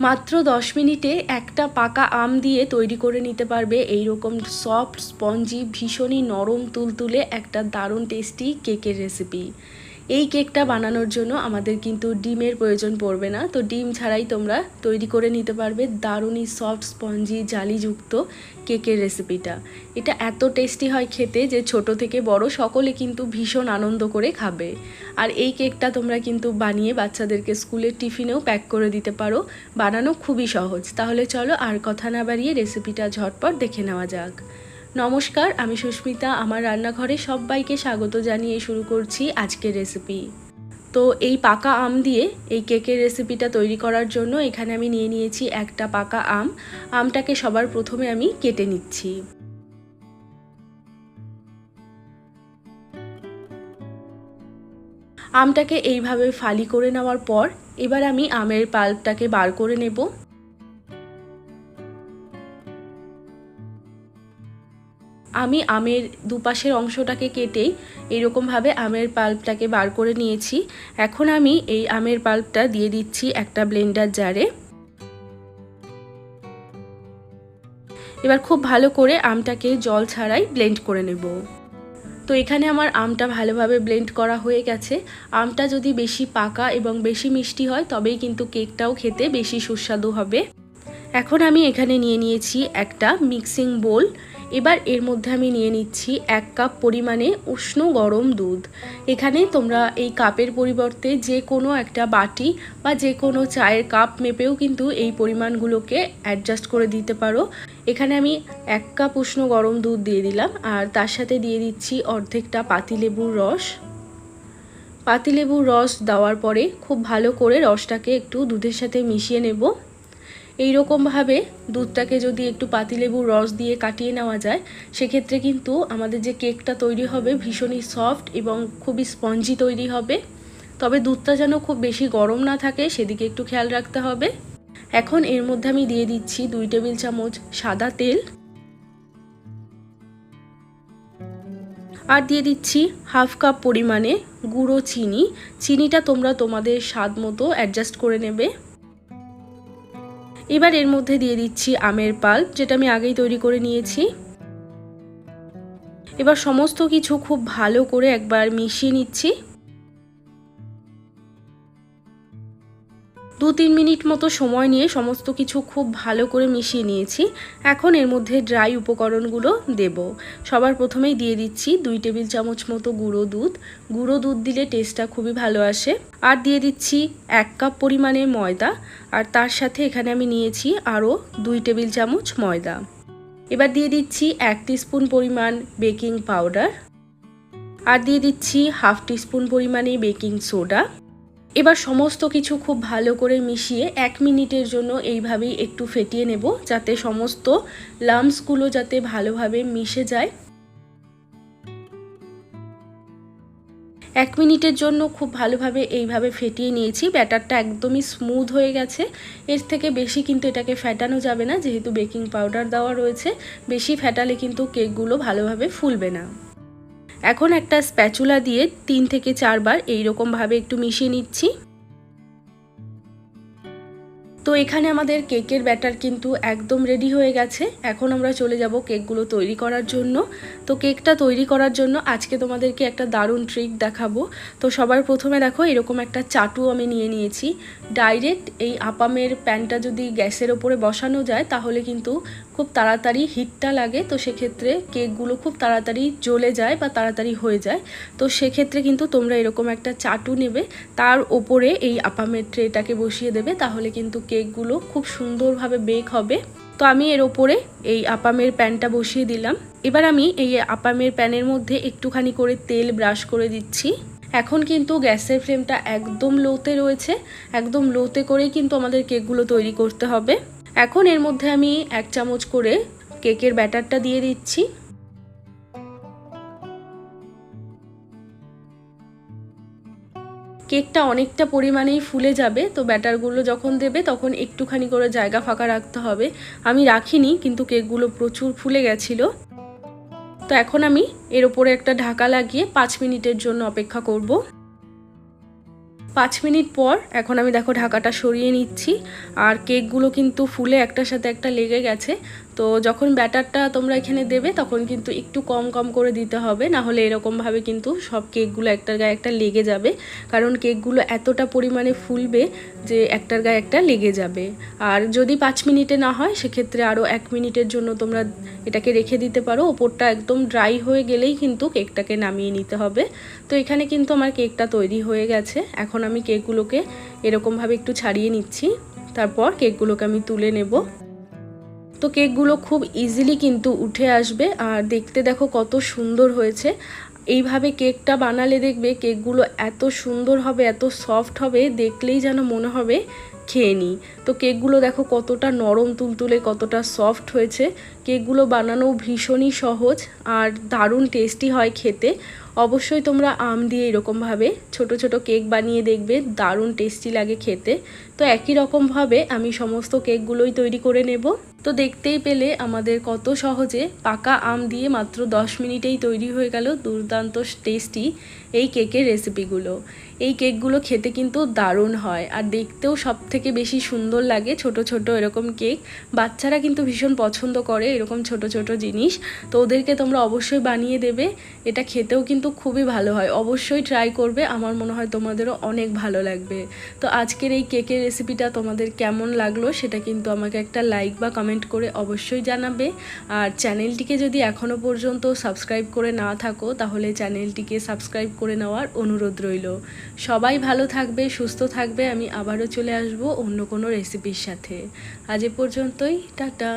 মাত্র দশ মিনিটে একটা পাকা আম দিয়ে তৈরি করে নিতে পারবে। এই রকম সফট স্পঞ্জি ভীষণই নরম, তুলতুলে একটা দারুণ টেস্টি কেকের রেসিপি এই কেকটা বানানোর জন্য আমাদের কিন্তু ডিমের প্রয়োজন পড়বে না। তো ডিম ছাড়াই তোমরা তৈরি করে নিতে পারবে দারুণই সফট স্পঞ্জি জালিযুক্ত কেকের রেসিপিটা। এটা এত টেস্টি হয় খেতে যে ছোট থেকে বড় সকলে কিন্তু ভীষণ আনন্দ করে খাবে। আর এই কেকটা তোমরা কিন্তু বানিয়ে বাচ্চাদেরকে স্কুলের টিফিনেও প্যাক করে দিতে পারো। বানানো খুবই সহজ। তাহলে চলো আর কথা না বাড়িয়ে রেসিপিটা ঝটপট দেখে নেওয়া যাক। নমস্কার, আমি সুস্মিতা। আমার রান্নাঘরে সবাইকে স্বাগত জানিয়ে শুরু করছি আজকের রেসিপি তো এই পাকা আম দিয়ে এই কেকের রেসিপিটা তৈরি করার জন্য এখানে আমি নিয়ে নিয়েছি একটা পাকা আম। আমটাকে সবার প্রথমে আমি কেটে নিচ্ছি। আমটাকে এইভাবে ফালি করে নেওয়ার পর এবার আমি আমের পাল্পটাকে বার করে নেব। আমি আমের দুপাশের অংশটাকে কেটেই এরকমভাবে আমের পাল্পটাকে বার করে নিয়েছি। এখন আমি এই আমের পাল্পটা দিয়ে দিচ্ছি একটা ব্লেন্ডার জারে। এবার খুব ভালো করে আমটাকে জল ছাড়াই ব্লেন্ড করে নেব। তো এখানে আমার আমটা ভালোভাবে ব্লেন্ড করা হয়ে গেছে। আমটা যদি বেশি পাকা এবং বেশি মিষ্টি হয়, তবেই কিন্তু কেকটাও খেতে বেশি সুস্বাদু হবে। এখন আমি এখানে নিয়ে নিয়েছি একটা মিক্সিং বোল। এবার এর মধ্যে আমি নিয়ে নিচ্ছি এক কাপ পরিমাণে উষ্ণ গরম দুধ। এখানে তোমরা এই কাপের পরিবর্তে যে কোনো একটা বাটি বা যে কোনো চায়ের কাপ মেপেও কিন্তু এই পরিমাণগুলোকে অ্যাডজাস্ট করে দিতে পারো। এখানে আমি এক কাপ উষ্ণ গরম দুধ দিয়ে দিলাম আর তার সাথে দিয়ে দিচ্ছি অর্ধেকটা পাতিলেবুর রস। পাতিলেবুর রস দেওয়ার পরে খুব ভালো করে রসটাকে একটু দুধের সাথে মিশিয়ে নেব। এই রকমভাবে দুধটাকে যদি একটু পাতিলেবুর রস দিয়ে কাটিয়ে নেওয়া যায়, সেক্ষেত্রে কিন্তু আমাদের যে কেকটা তৈরি হবে ভীষণই সফট এবং খুবই স্পঞ্জি তৈরি হবে। তবে দুধটা যেন খুব বেশি গরম না থাকে, সেদিকে একটু খেয়াল রাখতে হবে। এখন এর মধ্যে আমি দিয়ে দিচ্ছি দুই টেবিল চামচ সাদা তেল। আর দিয়ে দিচ্ছি হাফ কাপ পরিমাণে গুঁড়ো চিনি। চিনিটা তোমরা তোমাদের স্বাদ মতো অ্যাডজাস্ট করে নেবে। এবার এর মধ্যে দিয়ে দিচ্ছি আমের পাল, যেটা আমি আগেই তৈরি করে নিয়েছি। এবার সমস্ত কিছু খুব ভালো করে একবার মিশিয়ে নিচ্ছি। তিন মিনিট মতো সময় নিয়ে সমস্ত কিছু খুব ভালো করে মিশিয়ে নিয়েছি। এখন এর মধ্যে ড্রাই উপকরণগুলো দেব। সবার প্রথমেই দিয়ে দিচ্ছি দুই টেবিল চামচ মতো গুঁড়ো দুধ। গুঁড়ো দুধ দিলে টেস্টটা খুবই ভালো আসে। আর দিয়ে দিচ্ছি এক কাপ পরিমাণে ময়দা। আর তার সাথে এখানে আমি নিয়েছি আরও দুই টেবিল চামচ ময়দা। এবার দিয়ে দিচ্ছি এক স্পুন পরিমাণ বেকিং পাউডার। আর দিয়ে দিচ্ছি হাফ টিস্পুন পরিমাণে বেকিং সোডা। এবার সমস্ত কিছু খুব ভালো করে মিশিয়ে এক মিনিটের জন্য এইভাবেই একটু ফেটিয়ে নেব, যাতে সমস্ত লামসগুলো যাতে ভালোভাবে মিশে যায়। এক মিনিটের জন্য খুব ভালোভাবে এইভাবে ফেটিয়ে নিয়েছি। ব্যাটারটা একদমই স্মুথ হয়ে গেছে। এর থেকে বেশি কিন্তু এটাকে ফ্যাটানো যাবে না, যেহেতু বেকিং পাউডার দেওয়া রয়েছে। বেশি ফ্যাটালে কিন্তু কেকগুলো ভালোভাবে ফুলবে না। এখন একটা স্প্যাচুলা দিয়ে তিন থেকে চারবার এইরকমভাবে একটু মিশিয়ে নিচ্ছি। তো এখানে আমাদের কেকের ব্যাটার কিন্তু একদম রেডি হয়ে গেছে। এখন আমরা চলে যাব কেকগুলো তৈরি করার জন্য। তো কেকটা তৈরি করার জন্য আজকে তোমাদেরকে একটা দারুণ ট্রিক দেখাবো। তো সবার প্রথমে দেখো, এরকম একটা চাটু আমি নিয়ে নিয়েছি। ডাইরেক্ট এই আপামের প্যানটা যদি গ্যাসের ওপরে বসানো যায়, তাহলে কিন্তু খুব তাড়াতাড়ি হিটটা লাগে। তো সেক্ষেত্রে কেকগুলো খুব তাড়াতাড়ি জ্বলে যায় বা তাড়াতাড়ি হয়ে যায়। তো সেক্ষেত্রে কিন্তু তোমরা এরকম একটা চাটু নেবে। তার ওপরে এই আপামের ট্রেটাকে বসিয়ে দেবে। তাহলে কিন্তু কেকগুলো খুব সুন্দরভাবে বেক হবে। তো আমি এর ওপরে এই আপামের প্যানটা বসিয়ে দিলাম। এবার আমি এই আপামের প্যানের মধ্যে একটুখানি করে তেল ব্রাশ করে দিচ্ছি। এখন কিন্তু গ্যাসের ফ্লেমটা একদম লোতে রয়েছে। একদম লোতে করেই কিন্তু আমাদের কেকগুলো তৈরি করতে হবে। এখন এর মধ্যে আমি এক চামচ করে কেকের ব্যাটারটা দিয়ে দিচ্ছি। কেকটা অনেকটা পরিমাণেই ফুলে যাবে, তো ব্যাটারগুলো যখন দেবে তখন একটুখানি করে জায়গা ফাঁকা রাখতে হবে। আমি রাখিনি, কিন্তু কেকগুলো প্রচুর ফুলে গেছিল। তো এখন আমি এর ওপরে একটা ঢাকা লাগিয়ে পাঁচ মিনিটের জন্য অপেক্ষা করব। পাঁচ মিনিট পর এখন আমি দেখো ঢাকাটা সরিয়ে নিচ্ছি, আর কেকগুলো কিন্তু ফুলে একটার সাথে একটা লেগে গেছে। তো যখন ব্যাটারটা তোমরা এখানে দেবে, তখন কিন্তু একটু কম কম করে দিতে হবে। না হলে এরকমভাবে কিন্তু সব কেকগুলো একটার গায়ে একটা লেগে যাবে। কারণ কেকগুলো এতটা পরিমাণে ফুলবে যে একটার গায়ে একটা লেগে যাবে। আর যদি পাঁচ মিনিটে না হয়, সেক্ষেত্রে আরও এক মিনিটের জন্য তোমরা এটাকে রেখে দিতে পারো। ওপরটা একদম ড্রাই হয়ে গেলেই কিন্তু কেকটাকে নামিয়ে নিতে হবে। তো এখানে কিন্তু আমার কেকটা তৈরি হয়ে গেছে। এখন আমি কেকগুলোকে এরকমভাবে একটু ছাড়িয়ে নিচ্ছি। তারপর কেকগুলোকে আমি তুলে নেব। তো কেকগুলো খুব ইজিলি কিন্তু উঠে আসবে। আর দেখতে দেখো কত সুন্দর হয়েছে। এইভাবে কেকটা বানালে দেখবে কেকগুলো এত সুন্দর হবে, এত সফট হবে, দেখলেই যেন মনে হবে খেয়ে নিই। তো কেকগুলো দেখো কতটা নরম তুলতুলে, কতটা সফট হয়েছে। কেকগুলো বানানো ভীষণই সহজ আর দারুণ টেস্টি হয় খেতে। অবশ্যই তোমরা আম দিয়ে এরকমভাবে ছোট ছোট কেক বানিয়ে দেখবে, দারুণ টেস্টি লাগে খেতে। তো একই রকমভাবে আমি সমস্ত কেকগুলোই তৈরি করে নেব। তো দেখতেই পেলে আমাদের কত সহজে পাকা আম দিয়ে মাত্র 10 মিনিটেই তৈরি হয়ে গেল দুর্দান্ত টেস্টি এই কেকের রেসিপিগুলো এই কেকগুলো খেতে কিন্তু দারুণ হয় আর দেখতেও সব থেকে বেশি সুন্দর লাগে ছোট ছোট এরকম কেক। বাচ্চারা কিন্তু ভীষণ পছন্দ করে এরকম ছোট ছোট জিনিস। তো ওদেরকে তোমরা অবশ্যই বানিয়ে দেবে, এটা খেতেও কিন্তু খুবই ভালো হয়। অবশ্যই ট্রাই করবে, আমার মনে হয় তোমাদেরও অনেক ভালো লাগবে। তো আজকের এই কেকের রেসিপিটা তোমাদের কেমন লাগল সেটা কিন্তু আমাকে একটা লাইক বা কমেন্ট করে অবশ্যই জানাবে। আর চ্যানেলটিকে যদি এখনও পর্যন্ত সাবস্ক্রাইব করে না থাকো, তাহলে চ্যানেলটিকে সাবস্ক্রাইব করে নেওয়ার অনুরোধ রইল। সবাই ভালো থাকবে, সুস্থ থাকবে, আমি আবারও চলে আসব অন্য কোনো রেসিপির সাথে। আজ এ পর্যন্তই, টাটা।